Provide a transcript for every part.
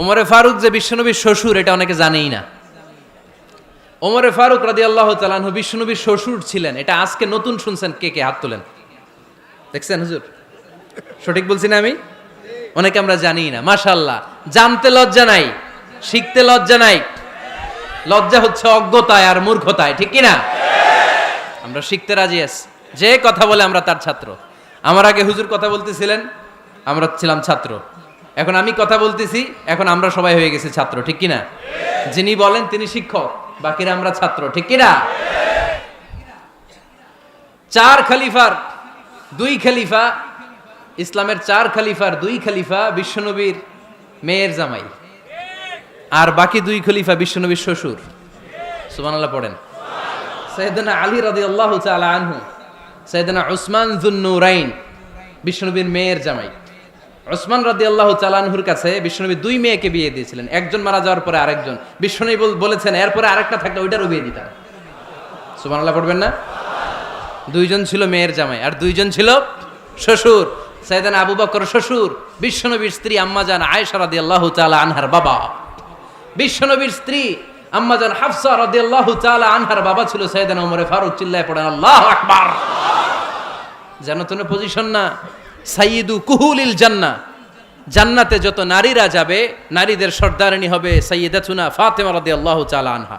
ওমরে ফারুক যে বিশ্বনবীর শ্বশুর, এটা অনেকে জানেই না। ওমরে ফারুক রাদি আল্লাহ তালানহু বিশ্বনবীর শ্বশুর ছিলেন। এটা আজকে নতুন শুনছেন কে কে, হাত তোলেন। দেখছেন হুজুর? সঠিক বলছি না আমি? অনেকে আমরা জানি না। মাশাল্লাহ জানতে লজ্জা নাই, শিখতে লজ্জা নাই। লজ্জা হচ্ছে অজ্ঞতায় আর মূর্খতায়, ঠিক কি না আমরা শিখতে রাজি আছি। যে কথা বলে আমরা তার ছাত্র। আমার আগে হুজুর কথা বলতেছিলেন, আমরা ছিলাম ছাত্র। এখন আমি কথা বলতেছি, এখন আমরা সবাই হয়ে গেছি ছাত্র, ঠিক কি না যিনি বলেন তিনি শিক্ষক, বাকিরা আমরা ছাত্র, ঠিক কিনা? চার খলিফার, দুই খালিফা, ইসলামের চার খলিফার, দুই খালিফা, বিশ্বনবীর মেয়ের জামাই। আর বাকি দুই খলিফা বিশ্বনবীর শ্বশুর। সুবহানাল্লাহ পড়েন। সৈয়দনা আলী রাদিয়াল্লাহু তাআলা আনহু সৈয়দনা উসমান যুন্নুরাইন বিশ্বনবীর মেয়ের জামাই। উসমান রাদিয়াল্লাহু তাআলা আনহুর কাছে বিশ্বনবী দুই মেয়েকে বিয়ে দিয়েছিলেন। একজন মারা যাওয়ার পরে আরেকজন। বিশ্বনবী বলেছেন, এরপরে আরেকটা থাকলে ওইটারও বিয়ে দিতাম। সুবহানাল্লাহ, পড়বেন না? দুইজন ছিল মেয়ের জামাই, আর দুইজন ছিল শ্বশুর। সাইদান আবু বকর শ্বশুর, বিশ্বনবীর স্ত্রী আম্মাজান আয়েশা রাদিয়াল্লাহু তাআলা আনহার বাবা। বিশ্বনবীর স্ত্রী আম্মাজান হাফসা রাদিয়াল্লাহু তাআলা আনহার বাবা ছিল সাইদান ওমরে ফারুক, চিল্লায় পড়েন, আল্লাহু আকবার। জানো তো পজিশন না। সাইয়্যিদু কুহুলিল জান্না জান্নাতে যত নারীরা যাবে, নারীদের সর্দারিনী হবে সাইয়্যিদাতুনা ফাতেমা রাদিয়াল্লাহু তাআলা আনহা।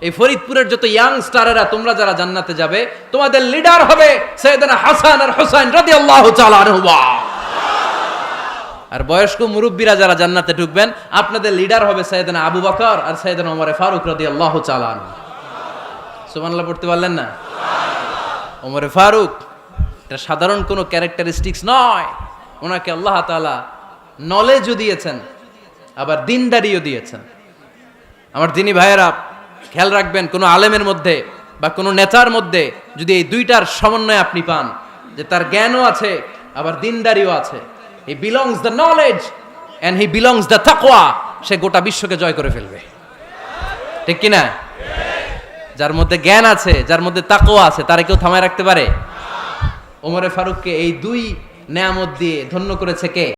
এই ফরিদপুরের যত ইয়াং স্টারেরা তোমরা যারা জান্নাতে যাবে, তোমাদের লিডার হবে সৈয়দনা হাসান আর হুসাইন আনহুমা। আর বয়স্ক মুরব্বীরা যারা জান্নাতে ঢুকবেন, আপনাদের লিডার হবে সৈয়দনা আবু বকর আর সৈয়দনা ওমর ফারুক রাদিয়াল্লাহু তাআলা আনহু। সুবহানাল্লাহ, পড়তে পারলেন না? ওমরে ফারুক এটা সাধারণ কোনো ক্যারেক্টারিস্টিক্স নয়। ওনাকে আল্লাহ তাআলা নলেজও দিয়েছেন, আবার দিনদারিও দিয়েছেন। আমার দিনী ভাইয়েরা, খেয়াল রাখবেন, কোনো আলেমের মধ্যে বা কোনো নেতার মধ্যে যদি এই দুইটার সমন্বয় আপনি পান, যে তার জ্ঞানও আছে, আবার দিনদারিও আছে। He belongs the knowledge and he belongs the তাকওয়া সে গোটা বিশ্বকে জয় করে ফেলবে। ঠিক কি না যার মধ্যে জ্ঞান আছে, যার মধ্যে তাকোয়া আছে, তারা কেউ থামায় রাখতে পারে? ওমরে ফারুককে এই দুই নেয়ামত দিয়ে ধন্য করেছে কে?